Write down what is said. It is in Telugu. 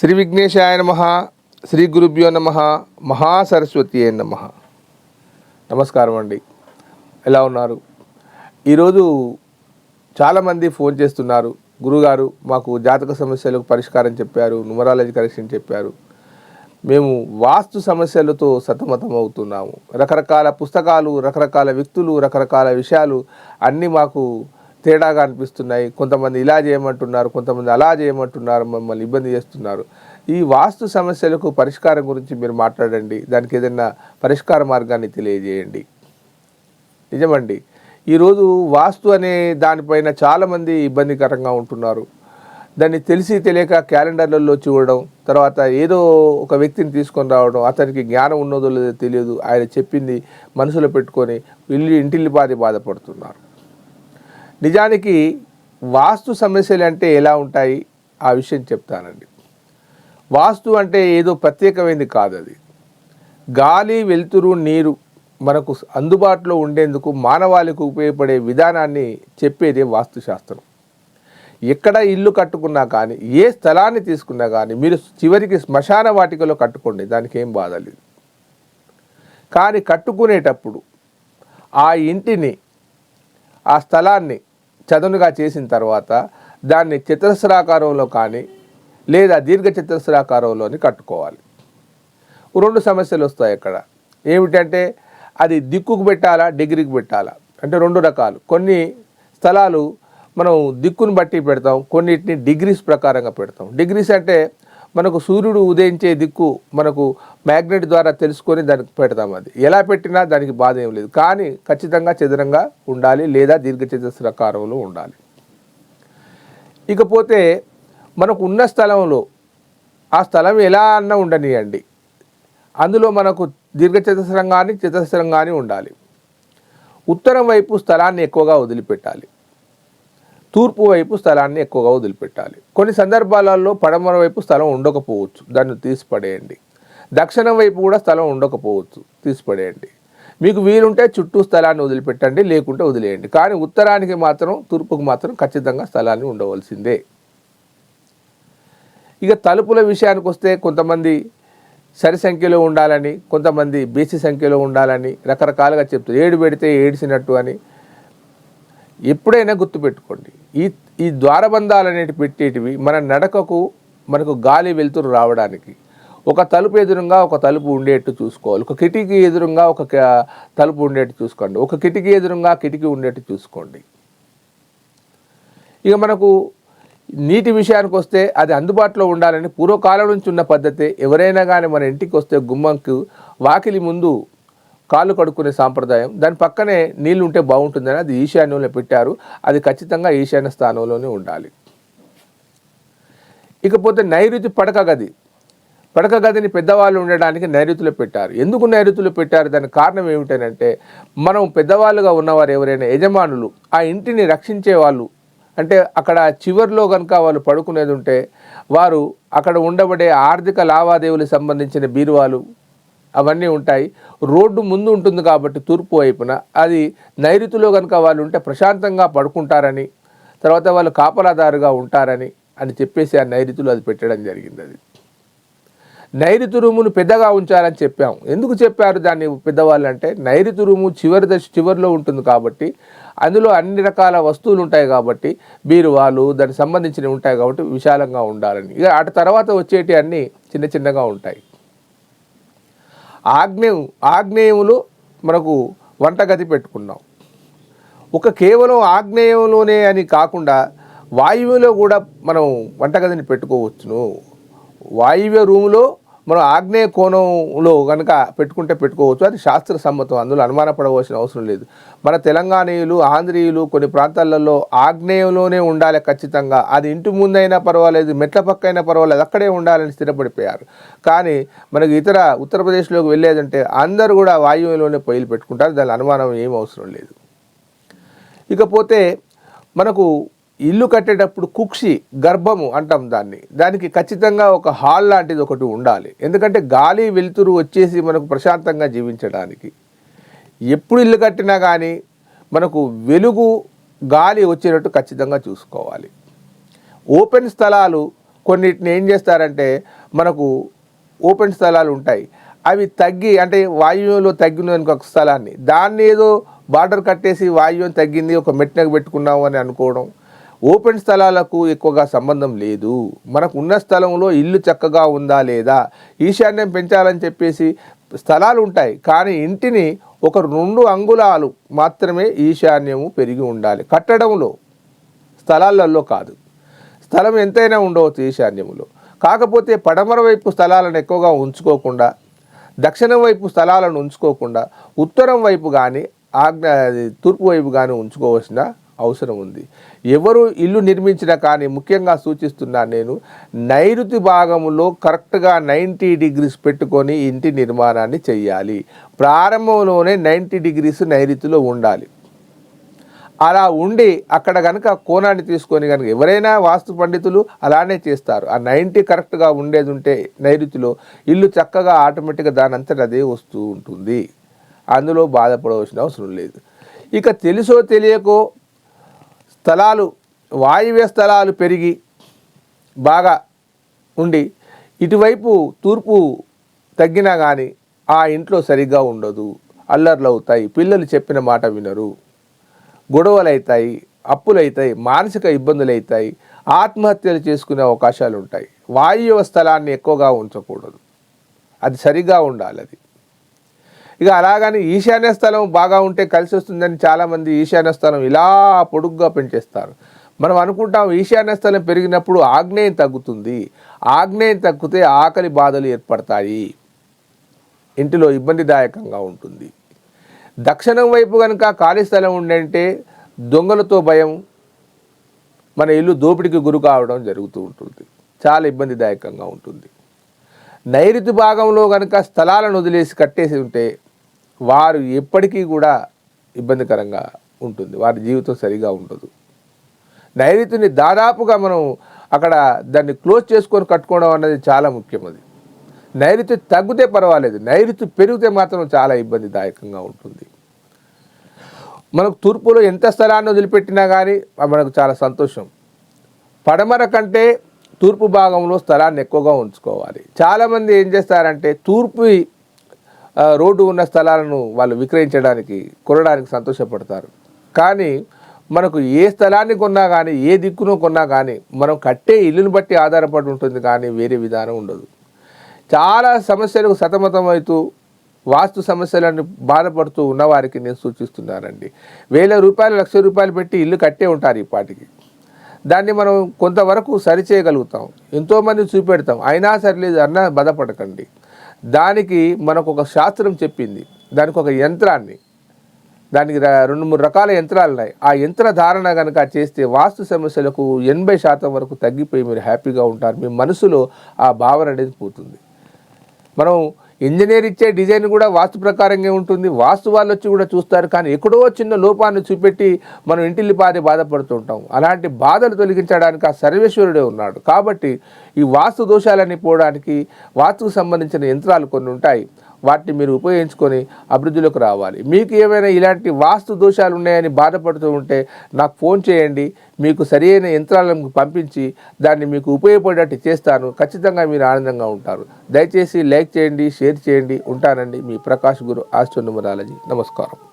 శ్రీ విఘ్నేశాయ నమ శ్రీ గురుభ్యో నమ మహాసరస్వతి నమ. నమస్కారం అండి. ఎలా ఉన్నారు? ఈరోజు చాలామంది ఫోన్ చేస్తున్నారు. గురుగారు మాకు జాతక సమస్యలకు పరిష్కారం చెప్పారు న్యూమరాలజీ కరెక్షన్ చెప్పారు. మేము వాస్తు సమస్యలతో సతమతం అవుతున్నాము. రకరకాల పుస్తకాలు రకరకాల వ్యక్తులు రకరకాల విషయాలు అన్నీ మాకు తేడాగా అనిపిస్తున్నాయి. కొంతమంది ఇలా చేయమంటున్నారు కొంతమంది అలా చేయమంటున్నారు మమ్మల్ని ఇబ్బంది చేస్తున్నారు. ఈ వాస్తు సమస్యలకు పరిష్కారం గురించి మీరు మాట్లాడండి. దానికి ఏదైనా పరిష్కార మార్గాన్ని తెలియజేయండి. నిజమండి. ఈరోజు వాస్తు అనే దానిపైన చాలామంది ఇబ్బందికరంగా ఉంటున్నారు. దాన్ని తెలిసి తెలియక క్యాలెండర్లలో చూడడం తర్వాత ఏదో ఒక వ్యక్తిని తీసుకొని రావడం అతనికి జ్ఞానం ఉన్నదో లేదో తెలియదు. ఆయన చెప్పింది మనసులో పెట్టుకొని ఇల్లు ఇంటిల్లిపాది బాధపడుతున్నారు. నిజానికి వాస్తు సమస్యలు అంటే ఎలా ఉంటాయి? ఆ విషయం చెప్తానండి. వాస్తు అంటే ఏదో ప్రత్యేకమైనది కాదు అది గాలి వెలుతురు నీరు మనకు అందుబాటులో ఉండేందుకు మానవాళికి ఉపయోగపడే విధానాన్ని చెప్పేదే వాస్తుశాస్త్రం. ఎక్కడ ఇల్లు కట్టుకున్నా కానీ ఏ స్థలాన్ని తీసుకున్నా కానీ మీరు చివరికి శ్మశాన వాటికలో కట్టుకోండి దానికి ఏం బాధ లేదు. కానీ కట్టుకునేటప్పుడు ఆ ఇంటిని ఆ స్థలాన్ని చదునుగా చేసిన తర్వాత దాన్ని చతురస్రాకారంలో కానీ లేదా దీర్ఘ చతురస్రాకారంలోని కట్టుకోవాలి. రెండు సమస్యలు వస్తాయి అక్కడ. ఏమిటంటే అది దిక్కుకు పెట్టాలా డిగ్రీకి పెట్టాలా? అంటే రెండు రకాలు. కొన్ని స్థలాలు మనం దిక్కును బట్టి పెడతాం కొన్నిటిని డిగ్రీస్ ప్రకారంగా పెడతాం. డిగ్రీస్ అంటే మనకు సూర్యుడు ఉదయించే దిక్కు మనకు మ్యాగ్నెట్ ద్వారా తెలుసుకొని దానికి పెడతాం అది. ఎలా పెట్టినా దానికి బాధ ఏం లేదు. కానీ ఖచ్చితంగా చదరంగా ఉండాలి లేదా దీర్ఘచతురస్రాకారంలో ఉండాలి. ఇకపోతే మనకు ఉన్న స్థలంలో ఆ స్థలం ఎలా అన్నా ఉండనియండి. అందులో మనకు దీర్ఘచతురస్రం కానీ చతురస్రం కానీ ఉండాలి. ఉత్తరం వైపు స్థలాన్ని ఎక్కువగా వదిలిపెట్టాలి. తూర్పు వైపు స్థలాన్ని ఎక్కువగా వదిలిపెట్టాలి. కొన్ని సందర్భాలలో పడమర వైపు స్థలం ఉండకపోవచ్చు. దాన్ని తీసిపడేయండి. దక్షిణం వైపు కూడా స్థలం ఉండకపోవచ్చు. తీసిపడేయండి. మీకు వీలుంటే చుట్టూ స్థలాన్ని వదిలిపెట్టండి లేకుంటే వదిలేయండి. కానీ ఉత్తరానికి మాత్రం తూర్పుకు మాత్రం ఖచ్చితంగా స్థలాన్ని ఉండవలసిందే. ఇక తలుపుల విషయానికి వస్తే కొంతమంది సరి సంఖ్యలో ఉండాలని కొంతమంది బీసీ సంఖ్యలో ఉండాలని రకరకాలుగా చెప్తారు. ఏడు పెడితే ఏడిసినట్టు అని ఎప్పుడైనా గుర్తుపెట్టుకోండి. ఈ ఈ ద్వారబంధాలు అనేటి పెట్టేటివి మన నడకకు మనకు గాలి వెలుతురు రావడానికి. ఒక తలుపు ఎదురుగా ఒక తలుపు ఉండేట్టు చూసుకోవాలి. ఒక కిటికీ ఎదురుగా ఒక తలుపు ఉండేట్టు చూసుకోండి. ఒక కిటికీ ఎదురుగా కిటికీ ఉండేట్టు చూసుకోండి. ఇక మనకు నీటి విషయానికి వస్తే అది అందుబాటులో ఉండాలని పూర్వకాలం నుంచి ఉన్న పద్ధతి ఎవరైనా కానీ మన ఇంటికి వస్తే గుమ్మంకు వాకిలి ముందు కాళ్ళు కడుక్కునే సాంప్రదాయం. దాని పక్కనే నీళ్ళు ఉంటే బాగుంటుందని అది ఈశాన్యంలో పెట్టారు. అది ఖచ్చితంగా ఈశాన్య స్థానంలోనే ఉండాలి. ఇకపోతే నైరుతి పడక గది. పడక గదిని పెద్దవాళ్ళు ఉండడానికి నైరుతిలో పెట్టారు. ఎందుకు నైరుతిలో పెట్టారు? దానికి కారణం ఏమిటనంటే మనం పెద్దవాళ్ళుగా ఉన్నవారు ఎవరైనా యజమానులు ఆ ఇంటిని రక్షించే వాళ్ళు అంటే అక్కడ చివరిలో కనుక వాళ్ళు పడుకునేది ఉంటే వారు అక్కడ ఉండబడే ఆర్థిక లావాదేవీలకు సంబంధించిన బీరువాలు అవన్నీ ఉంటాయి. రోడ్డు ముందు ఉంటుంది కాబట్టి తూర్పు వైపున. అది నైరుతిలో కనుక వాళ్ళు ఉంటే ప్రశాంతంగా పడుకుంటారని తర్వాత వాళ్ళు కాపలాదారుగా ఉంటారని అని చెప్పేసి ఆ నైరుతిలో అది పెట్టడం జరిగింది అది. నైరుతి రూమును పెద్దగా ఉంచాలని చెప్పాం. ఎందుకు చెప్పారు దాన్ని పెద్దవాళ్ళు అంటే నైరుతి రూము చివరి దశ చివరిలో ఉంటుంది కాబట్టి అందులో అన్ని రకాల వస్తువులు ఉంటాయి కాబట్టి బీరువాలు దానికి సంబంధించినవి ఉంటాయి కాబట్టి విశాలంగా ఉండాలని. ఇక అటు తర్వాత వచ్చేటి అన్నీ చిన్న చిన్నగా ఉంటాయి. ఆగ్నేయం ఆగ్నేయములు మనకు వంటగది పెట్టుకున్నాం. ఒక కేవలం ఆగ్నేయంలోనే అని కాకుండా వాయువులో కూడా మనం వంటగదిని పెట్టుకోవచ్చును. వాయువ్య రూములో మనం ఆగ్నేయ కోణంలో కనుక పెట్టుకుంటే పెట్టుకోవచ్చు. అది శాస్త్ర సమ్మతం అందులో అనుమానపడవలసిన అవసరం లేదు. మన తెలంగాణీయులు ఆంధ్రీయులు కొన్ని ప్రాంతాలలో ఆగ్నేయంలోనే ఉండాలి ఖచ్చితంగా. అది ఇంటి ముందైనా పర్వాలేదు మెట్ల పక్కైనా పర్వాలేదు అక్కడే ఉండాలని స్థిరపడిపోయారు. కానీ మనకి ఇతర ఉత్తరప్రదేశ్లోకి వెళ్ళేదంటే అందరూ కూడా వాయువులోనే పొయ్యిలు పెట్టుకుంటారు. దాని అనుమానం ఏం అవసరం లేదు. ఇకపోతే మనకు ఇల్లు కట్టేటప్పుడు కుక్షి గర్భము అంటాం దాన్ని. దానికి ఖచ్చితంగా ఒక హాల్ లాంటిది ఒకటి ఉండాలి. ఎందుకంటే గాలి వెలుతురు వచ్చేసి మనకు ప్రశాంతంగా జీవించడానికి. ఎప్పుడు ఇల్లు కట్టినా కానీ మనకు వెలుగు గాలి వచ్చేటట్టు ఖచ్చితంగా చూసుకోవాలి. ఓపెన్ స్థలాలు కొన్నిటిని ఏం చేస్తారంటే మనకు ఓపెన్ స్థలాలు ఉంటాయి. అవి తగ్గి అంటే వాయువులో తగ్గిన ఒక స్థలాన్ని. దాన్ని ఏదో బార్డర్ కట్టేసి వాయువ్యం తగ్గింది ఒక మెట్నకు పెట్టుకున్నాము అని అనుకోవడం ఓపెన్ స్థలాలకు ఎక్కువగా సంబంధం లేదు. మనకు ఉన్న స్థలంలో ఇల్లు చక్కగా ఉందా లేదా? ఈశాన్యం పెంచాలని చెప్పేసి స్థలాలు ఉంటాయి. కానీ ఇంటిని ఒక రెండు అంగుళాలు మాత్రమే ఈశాన్యము పెరిగి ఉండాలి. కట్టడంలో స్థలాలలో కాదు. స్థలం ఎంతైనా ఉండవచ్చు ఈశాన్యములో. కాకపోతే పడమర వైపు స్థలాలను ఎక్కువగా ఉంచుకోకుండా దక్షిణం వైపు స్థలాలను ఉంచుకోకుండా ఉత్తరం వైపు కానీ ఆగ్న అది తూర్పు వైపు కానీ ఉంచుకోవాల్సిన అవసరం ఉంది ఎవరు ఇల్లు నిర్మించినా కానీ ముఖ్యంగా సూచిస్తున్నాను నేను నైరుతి భాగంలో కరెక్ట్గా నైంటీ డిగ్రీస్ పెట్టుకొని ఇంటి నిర్మాణాన్ని చేయాలి ప్రారంభంలోనే నైంటీ డిగ్రీస్ నైరుతిలో ఉండాలి. అలా ఉండి అక్కడ కనుక కోణాన్ని తీసుకొని కనుక ఎవరైనా వాస్తు పండితులు అలానే చేస్తారు. ఆ నైంటీ కరెక్ట్గా ఉండేది ఉంటే నైరుతిలో ఇల్లు చక్కగా ఆటోమేటిక్గా దాని అంతటా అదే వస్తూ ఉంటుంది. అందులో బాధపడవలసిన అవసరం లేదు. ఇక తెలుసో తెలియకో స్థలాలు వాయువ్య స్థలాలు పెరిగి బాగా ఉండి ఇటువైపు తూర్పు తగ్గినా కానీ ఆ ఇంట్లో సరిగ్గా ఉండదు. అల్లర్లు అవుతాయి పిల్లలు చెప్పిన మాట వినరు. గొడవలు అవుతాయి అప్పులు అవుతాయి మానసిక ఇబ్బందులు అవుతాయి ఆత్మహత్యలు చేసుకునే అవకాశాలు ఉంటాయి వాయువ్య స్థలాన్ని ఎక్కువగా ఉంచకూడదు. అది సరిగా ఉండాలి అది. ఇక అలాగని ఈశాన్య స్థలం బాగా ఉంటే కలిసి వస్తుందని చాలామంది ఈశాన్య స్థలం ఇలా పొడుగ్గా పెంచేస్తారు. మనం అనుకుంటాం ఈశాన్య స్థలం పెరిగినప్పుడు ఆగ్నేయం తగ్గుతుంది. ఆగ్నేయం తగ్గితే ఆకలి బాధలు ఏర్పడతాయి. ఇంటిలో ఇబ్బందిదాయకంగా ఉంటుంది. దక్షిణం వైపు కనుక ఖాళీ స్థలం ఉండంటే దొంగలతో భయం మన ఇల్లు దోపిడికి గురి కావడం జరుగుతూ ఉంటుంది. చాలా ఇబ్బందిదాయకంగా ఉంటుంది. నైరుతి భాగంలో కనుక స్థలాలను వదిలేసి కట్టేసి ఉంటే వారు ఎప్పటికీ కూడా ఇబ్బందికరంగా ఉంటుంది. వారి జీవితం సరిగా ఉండదు. నైరుతిని దాదాపుగా మనం అక్కడ దాన్ని క్లోజ్ చేసుకొని కట్టుకోవడం అన్నది చాలా ముఖ్యం అది. నైరుతి తగ్గితే పర్వాలేదు. నైరుతి పెరిగితే మాత్రం చాలా ఇబ్బందిదాయకంగా ఉంటుంది. మనకు తూర్పులో ఎంత స్థలాన్ని వదిలిపెట్టినా కానీ మనకు చాలా సంతోషం. పడమర కంటే తూర్పు భాగంలో స్థలాన్ని ఎక్కువగా ఉంచుకోవాలి. చాలామంది ఏం చేస్తారంటే తూర్పు రోడ్డు ఉన్న స్థలాలను వాళ్ళు విక్రయించడానికి కొనడానికి సంతోషపడతారు. కానీ మనకు ఏ స్థలాన్ని కొన్నా కానీ ఏ దిక్కును కొన్నా కానీ మనం కట్టే ఇల్లును బట్టి ఆధారపడి ఉంటుంది కానీ వేరే విధానం ఉండదు. చాలా సమస్యలకు సతమతమవుతూ వాస్తు సమస్యలను బాధపడుతూ ఉన్నవారికి నేను సూచిస్తున్నానండి. వేల రూపాయలు లక్ష రూపాయలు పెట్టి ఇల్లు కట్టే ఉంటారు ఈ పాటికి దాన్ని మనం కొంతవరకు సరిచేయగలుగుతాం. ఎంతోమంది చూపెడతాం. అయినా సరిలేదు అన్న బాధపడకండి. దానికి మనకు ఒక శాస్త్రం చెప్పింది. దానికి ఒక యంత్రాన్ని. దానికి రెండు మూడు రకాల యంత్రాలు ఉన్నాయి ఆ యంత్ర ధారణ కనుక చేస్తే వాస్తు సమస్యలకు ఎనభై శాతం వరకు తగ్గిపోయి మీరు హ్యాపీగా ఉంటారు. మీ మనసులో ఆ భావన అనేది పోతుంది. మనం ఇంజనీర్ ఇచ్చే డిజైన్ కూడా వాస్తు ప్రకారంగా ఉంటుంది. వాస్తు వాళ్ళు వచ్చి కూడా చూస్తారు. కానీ ఎక్కడో చిన్న లోపాన్ని చూపెట్టి మనం ఇంటిల్లి పారి బాధపడుతూ ఉంటాం అలాంటి బాధలు తొలగించడానికి ఆ సర్వేశ్వరుడే ఉన్నాడు. కాబట్టి ఈ వాస్తు దోషాలన్నీ పోవడానికి వాస్తుకు సంబంధించిన యంత్రాలు కొన్ని ఉంటాయి. వాటిని మీరు ఉపయోగించుకొని అభివృద్ధిలోకి రావాలి. మీకు ఏమైనా ఇలాంటి వాస్తు దోషాలు ఉన్నాయని బాధపడుతూ ఉంటే నాకు ఫోన్ చేయండి. మీకు సరైన యంత్రాలను పంపించి దాన్ని మీకు ఉపయోగపడేటట్టు చేస్తాను. ఖచ్చితంగా మీరు ఆనందంగా ఉంటారు. దయచేసి లైక్ చేయండి షేర్ చేయండి. ఉంటానండి మీ ప్రకాష్ గురు ఆస్ట్రోనుమరాలజీ నమస్కారం.